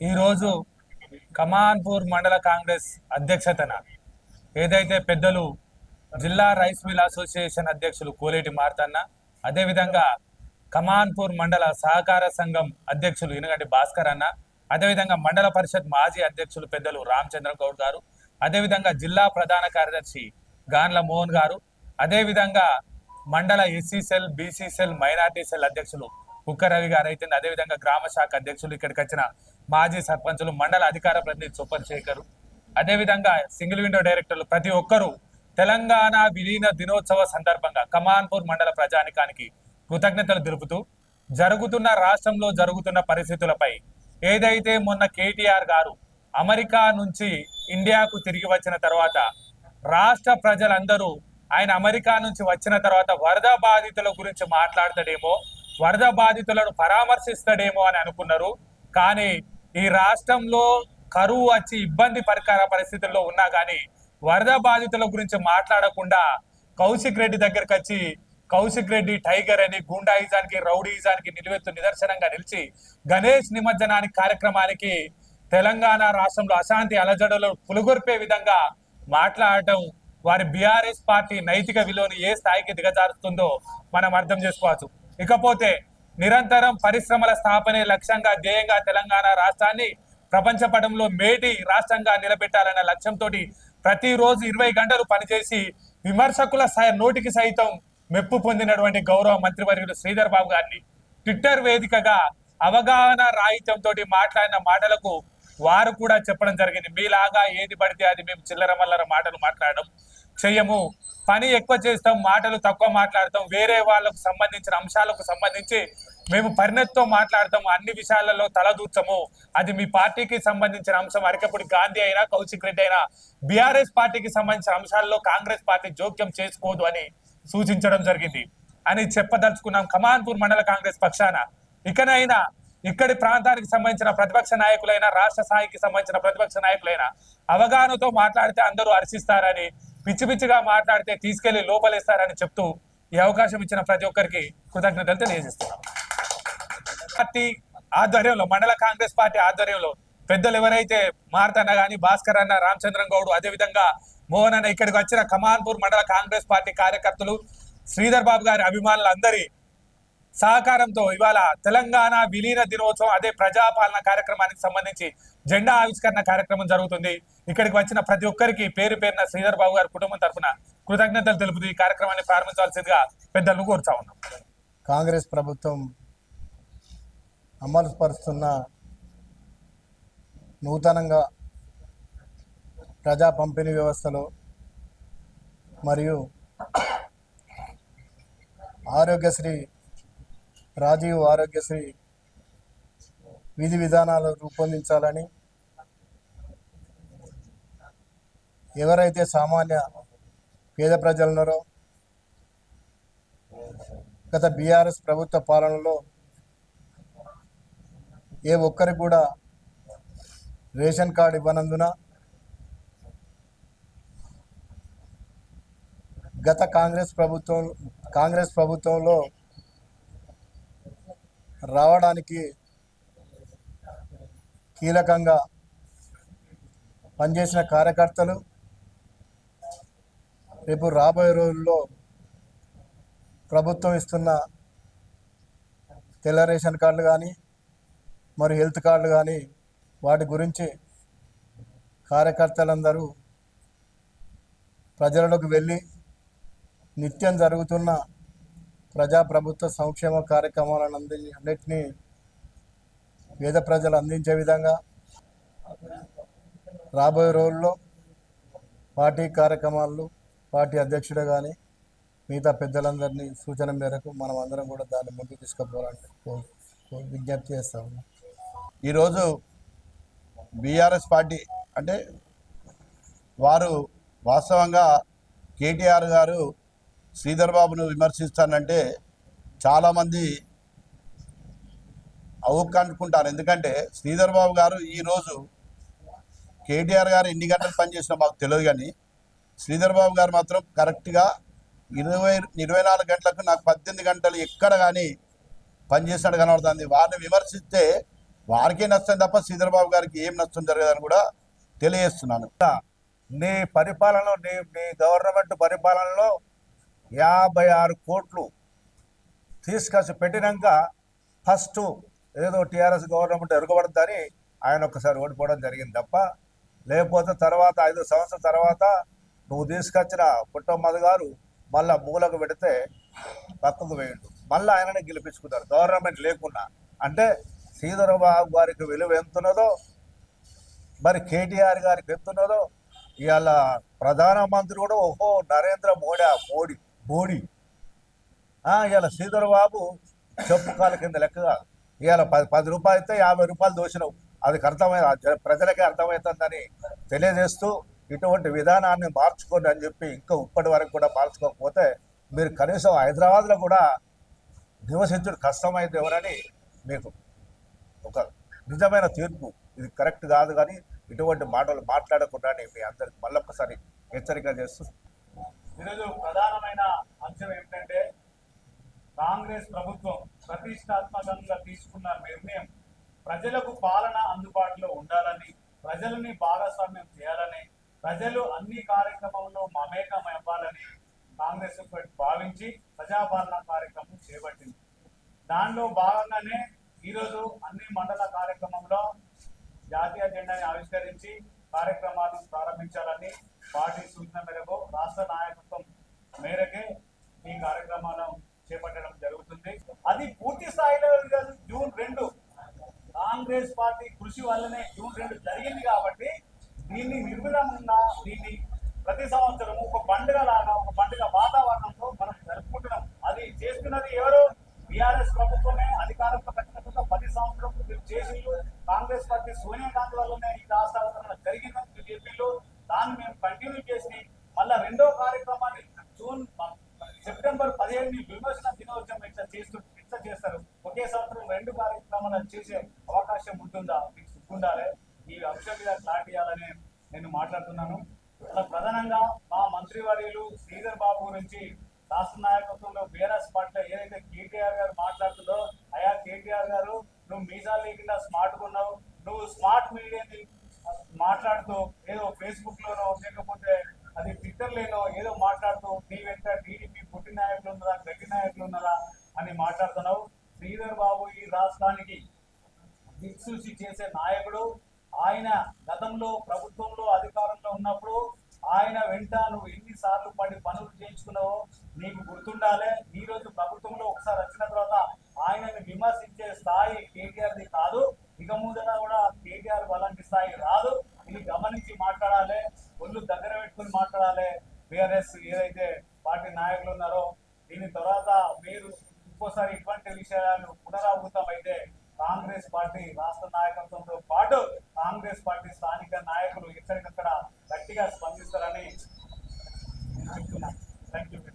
ఈరోజు కమాన్పూర్ మండల కాంగ్రెస్ అధ్యక్షతన ఏదైతే పెద్దలు జిల్లా రైస్ మిల్ అసోసియేషన్ అధ్యక్షులు కోలేటి మార్తన్న అదేవిధంగా కమాన్పూర్ మండల సహకార సంఘం అధ్యక్షులు ఎనగంటి భాస్కర్ అన్న అదేవిధంగా మండల పరిషత్ మాజీ అధ్యక్షులు పెద్దలు రామచంద్ర గౌడ్ గారు అదేవిధంగా జిల్లా ప్రధాన కార్యదర్శి గాన్ల మోహన్ గారు అదేవిధంగా మండల SC cell BC cell minority cell అధ్యక్షులు కుక్కరవి గారు అయితే అదేవిధంగా గ్రామ శాఖ అధ్యక్షులు ఇక్కడికి వచ్చిన మాజీ సర్పంచులు మండల అధికార ప్రతినిధి సూపర్ శేఖర్. అదేవిధంగా సింగిల్ విండో డైరెక్టర్లు ప్రతి ఒక్కరూ తెలంగాణ విలీన దినోత్సవ సందర్భంగా కమాన్పూర్ మండల ప్రజానికానికి కృతజ్ఞతలు తెలుపుతూ జరుగుతున్న రాష్ట్రంలో జరుగుతున్న పరిస్థితులపై ఏదైతే మొన్న కేటీఆర్ గారు అమెరికా నుంచి ఇండియాకు తిరిగి వచ్చిన తర్వాత రాష్ట్ర ప్రజలందరూ ఆయన అమెరికా నుంచి వచ్చిన తర్వాత వరద బాధితుల గురించి మాట్లాడతాడేమో వరద బాధితులను పరామర్శిస్తాడేమో అని అనుకున్నారు. కానీ ఈ రాష్ట్రంలో కరువు వచ్చి ఇబ్బంది పరికర పరిస్థితుల్లో ఉన్నా కానీ వరద బాధితుల గురించి మాట్లాడకుండా కౌశిక్ రెడ్డి దగ్గరకు వచ్చి కౌశిక్ రెడ్డి టైగర్ అని గుండాయిజానికి రౌడీయిజానికి నిలువెత్తు నిదర్శనంగా నిలిచి గణేష్ నిమజ్జనానికి కార్యక్రమానికి తెలంగాణ రాష్ట్రంలో అశాంతి అలజడులు పులుగొర్పే విధంగా మాట్లాడటం వారి బీఆర్ఎస్ పార్టీ నైతిక విలువను ఏ స్థాయికి దిగజారుస్తుందో మనం అర్థం చేసుకోవచ్చు. ఇకపోతే నిరంతరం పరిశ్రమల స్థాపనే లక్ష్యంగా ధ్యేయంగా తెలంగాణ రాష్ట్రాన్ని ప్రపంచ పటంలో మేటి రాష్ట్రంగా నిలబెట్టాలన్న లక్ష్యంతో ప్రతిరోజు ఇరవై గంటలు పనిచేసి విమర్శకుల నోటికి సైతం మెప్పు పొందినటువంటి గౌరవ మంత్రివర్యులు శ్రీధర్ బాబు గారిని ట్విట్టర్ వేదికగా అవగాహన రాహిత్యంతో మాట్లాడిన మాటలకు వారు కూడా చెప్పడం జరిగింది. మీలాగా ఏది పడితే అది మేము చిల్లర మల్లర మాటలు మాట్లాడడం చెయ్యము పని ఎక్కువ చేస్తాం మాటలు తక్కువ మాట్లాడతాం. వేరే వాళ్ళకు సంబంధించిన అంశాలకు సంబంధించి మేము పరిణతితో మాట్లాడతాము అన్ని విషయాలలో తలదూర్చము అది మీ పార్టీకి సంబంధించిన అంశం. అరికప్పుడు గాంధీ అయినా కౌశిక్ రెడ్డి అయినా బీఆర్ఎస్ పార్టీకి సంబంధించిన అంశాల్లో కాంగ్రెస్ పార్టీ జోక్యం చేసుకోదు అని సూచించడం జరిగింది. అని చెప్పదలుచుకున్నాం. కమాన్పూర్ మండల కాంగ్రెస్ పక్షాన. ఇకనైనా ఇక్కడి ప్రాంతానికి సంబంధించిన ప్రతిపక్ష నాయకులైన రాష్ట్ర స్థాయికి సంబంధించిన ప్రతిపక్ష నాయకులైన అవగాహనతో మాట్లాడితే అందరూ హర్షిస్తారని పిచ్చి పిచ్చిగా మాట్లాడితే తీసుకెళ్ళి లోపలేస్తారని చెప్తూ ఈ అవకాశం ఇచ్చిన ప్రతి ఒక్కరికి కృతజ్ఞతలు తెలియజేస్తున్నాం. పార్టీ ఆధ్వర్యంలో మండల కాంగ్రెస్ పార్టీ ఆధ్వర్యంలో పెద్దలు ఎవరైతే మార్తన్న గాని భాస్కర్ అన్న రామచంద్రం గౌడ్ అదేవిధంగా మోహన్ అన్న ఇక్కడికి వచ్చిన కమాన్పూర్ మండల కాంగ్రెస్ పార్టీ కార్యకర్తలు శ్రీధర్ బాబు గారి అభిమానులందరి సహకారంతో ఇవాళ తెలంగాణ విలీన దినోత్సవం అదే ప్రజాపాలన కార్యక్రమానికి సంబంధించి జెండా ఆవిష్కరణ కార్యక్రమం జరుగుతుంది. ఇక్కడికి వచ్చిన ప్రతి ఒక్కరికి పేరు పేరున శ్రీధర్ బాబు గారి కుటుంబం తరఫున కృతజ్ఞతలు తెలుపుతూ ఈ కార్యక్రమాన్ని ప్రారంభించాల్సిందిగా పెద్దలను కోరుతా ఉన్నాం. కాంగ్రెస్ ప్రభుత్వం అమలుపరుస్తున్న నూతనంగా ప్రజా పంపిణీ వ్యవస్థలో మరియు ఆరోగ్యశ్రీ రాజీవ్ ఆరోగ్యశ్రీ విధి విధానాలు రూపొందించాలని ఎవరైతే సామాన్య పేద ప్రజలున్నారో గత బీఆర్ఎస్ ప్రభుత్వ పాలనలో ఏ ఒక్కరికి కూడా రేషన్ కార్డు ఇవ్వనందున గత కాంగ్రెస్ ప్రభుత్వం కాంగ్రెస్ ప్రభుత్వంలో రావడానికి కీలకంగా పనిచేసిన కార్యకర్తలు రేపు రాబోయే రోజుల్లో ప్రభుత్వం ఇస్తున్న తెల్ల రేషన్ కార్డులు కానీ మరి హెల్త్ కార్డులు కానీ వాటి గురించి కార్యకర్తలందరూ ప్రజలలోకి వెళ్ళి నిత్యం జరుగుతున్న ప్రజాప్రభుత్వ సంక్షేమ కార్యక్రమాలను అంది అన్నిటినీ పేద ప్రజలు అందించే విధంగా రాబోయే రోజుల్లో పార్టీ కార్యక్రమాలు పార్టీ అధ్యక్షుడు కానీ మిగతా పెద్దలందరినీ సూచన మేరకు మనం అందరం కూడా దాన్ని ముందుకు తీసుకుపోవాలని విజ్ఞప్తి చేస్తా ఉన్నాం. ఈరోజు బీఆర్ఎస్ పార్టీ అంటే వారు వాస్తవంగా కేటీఆర్ గారు శ్రీధర్ బాబును విమర్శిస్తానంటే చాలామంది అవుకనుకుంటారు ఎందుకంటే శ్రీధర్ బాబు గారు ఈరోజు కేటీఆర్ గారు ఎన్ని గంటలు పనిచేసినా మాకు తెలియదు కానీ శ్రీధర్ బాబు గారు మాత్రం కరెక్ట్గా ఇరవై ఇరవై నాలుగు గంటలకు నాకు పద్దెనిమిది గంటలు ఎక్కడ కానీ పనిచేసినట్టు కనబడుతుంది. వారిని విమర్శిస్తే వారికే నష్టం తప్ప శ్రీధరబాబు గారికి ఏం నష్టం జరగదని కూడా తెలియజేస్తున్నాను. నీ పరిపాలనలో నీ నీ గవర్నమెంట్ పరిపాలనలో యాభై ఆరు కోట్లు తీసుకొచ్చి పెట్టినాక ఫస్ట్ ఏదో టీఆర్ఎస్ గవర్నమెంట్ ఎరగబడద్దని ఆయన ఒక్కసారి ఓడిపోవడం జరిగింది తప్ప లేకపోతే తర్వాత ఐదు సంవత్సరాల తర్వాత నువ్వు తీసుకొచ్చిన పుట్టమ్మది గారు మళ్ళా మూలకు పెడితే పక్కకు వేయండు. మళ్ళీ ఆయననే గెలిపించుకున్నారు గవర్నమెంట్ లేకున్నా. అంటే శ్రీధరబాబు గారికి విలువ ఎంతున్నదో మరి కేటీఆర్ గారికి ఎంతున్నదో ఇవాళ ప్రధానమంత్రి కూడా ఓహో నరేంద్ర మోడీ మోడీ మోడీ. ఇవాళ శ్రీధర్ బాబు చెప్పు కాల కింద లెక్క కాదు. ఇవాళ పది పది రూపాయలు అయితే యాభై రూపాయలు దోషినవు అది అర్థమై ప్రజలకే అర్థమవుతుందని తెలియజేస్తూ ఇటువంటి విధానాన్ని మార్చుకోండి అని చెప్పి ఇంకా ఇప్పటి వరకు కూడా మార్చుకోకపోతే మీరు కనీసం హైదరాబాద్లో కూడా నివసించడం కష్టమైతే ఎవరని మీకు ఒక నిజమైన తీర్పు. ఇది కరెక్ట్ కాదు కానీ ఇటువంటి మాటలు మాట్లాడకుండా మీ అందరికి మళ్ళొక్కసారి హెచ్చరిక చేస్తూ ఈరోజు ప్రధానమైన అంశం ఏమిటంటే కాంగ్రెస్ ప్రభుత్వం ప్రతిష్టాత్మకంగా తీసుకున్న నిర్ణయం ప్రజలకు పాలన అందుబాటులో ఉండాలని ప్రజలని భాగస్వామ్యం చేయాలని ప్రజలు అన్ని కార్యక్రమంలో మమేకం అవ్వాలని కాంగ్రెస్ భావించి ప్రజాపాలన కార్యక్రమం చేపట్టింది. దానిలో భాగంగానే ఈరోజు అన్ని మండల కార్యక్రమంలో జాతీయ జెండాని ఆవిష్కరించి కార్యక్రమాలు ప్రారంభించాలని పార్టీ సూచన మేరకు రాష్ట్ర నాయకత్వం మేరకే ఈ కార్యక్రమాలను చేపట్టడం జరుగుతుంది. అది పూర్తి స్థాయిలో జూన్ రెండు. కాంగ్రెస్ పార్టీ కృషి వల్లనే జూన్ రెండు జరిగింది కాబట్టి దీన్ని నిర్విధంగా దీన్ని ప్రతి సంవత్సరం ఒక పండుగ లాగా ఒక పండుగ వాతావరణంలో మనం జరుపుకుంటున్నాం. అది చేస్తున్నది ఎవరు? బీఆర్ఎస్ ప్రభుత్వమే అధికారంలో పెట్టినట్టుగా పది సంవత్సరం మీరు చేసిండ్రు కాంగ్రెస్ పార్టీ సోనియా గాంధీ వల్లనే ఈ రాష్ట్ర అవతరణ జరిగిందని చెప్పిండ్రు దాన్ని మేము కంటిన్యూ చేసి మళ్ళా రెండో కార్యక్రమాన్ని జూన్ సెప్టెంబర్ పదిహేడుని విమోచన దినోత్సవం ఇట్లా చేస్తూ ఇట్లా చేస్తారు. ఒకే సంవత్సరం రెండు కార్యక్రమాలు చేసే అవకాశం ఉంటుందా? మీకు సిగ్గుండాలి ఈ అంశం మీద క్లారిటీ ఇవ్వాలని నేను మాట్లాడుతున్నాను. అలా ప్రధానంగా మా మంత్రివర్యులు శ్రీధర్ బాబు గురించి రాష్ట్ర నాయకత్వంలో బీఆర్ఎస్ పార్టీలో ఏదైతే కేటీఆర్ గారు మాట్లాడుతుందో అయా కేటీఆర్ గారు నువ్వు మీసాలు లేకుండా స్మార్ట్ ఉన్నావు. నువ్వు స్మార్ట్ మీడియాని మాట్లాడుతూ ఏదో ఫేస్బుక్ లోనో లేకపోతే అది ట్విట్టర్ లేనో ఏదో మాట్లాడుతూ నీ వెంట టీడీపీ పుట్టి నాయకులు ఉన్నారా గట్టి నాయకులు ఉన్నారా అని మాట్లాడుతున్నావు. శ్రీధర్ బాబు ఈ రాష్ట్రానికి దిక్సూచి చేసే నాయకుడు. ఆయన గతంలో ప్రభుత్వంలో అధికారంలో ఉన్నప్పుడు ఆయన వెంట నువ్వు ఎన్నిసార్లు పడి పనులు చేయించుకున్నావో నీకు గుర్తుండాలి ఈ రోజు ప్రభుత్వంలో ఒకసారి వచ్చిన తర్వాత ఆయనని విమర్శించే స్థాయి కేటీఆర్ ది కాదు ఇక ముందర కూడా కేటీఆర్ అలాంటి స్థాయి రాదు ఇది గమనించి మాట్లాడాలి ఒళ్ళు దగ్గర పెట్టుకుని మాట్లాడాలి బీఆర్ఎస్ ఏదైతే పార్టీ నాయకులు ఉన్నారో దీని తర్వాత మీరు ఇంకోసారి ఇటువంటి విషయాలు పునరావృతం అయితే కాంగ్రెస్ పార్టీ రాష్ట్ర నాయకత్వంతో పాటు కాంగ్రెస్ పార్టీ స్థానిక నాయకులు ఎక్కడికక్కడ గట్టిగా స్పందిస్తారని థ్యాంక్ యూ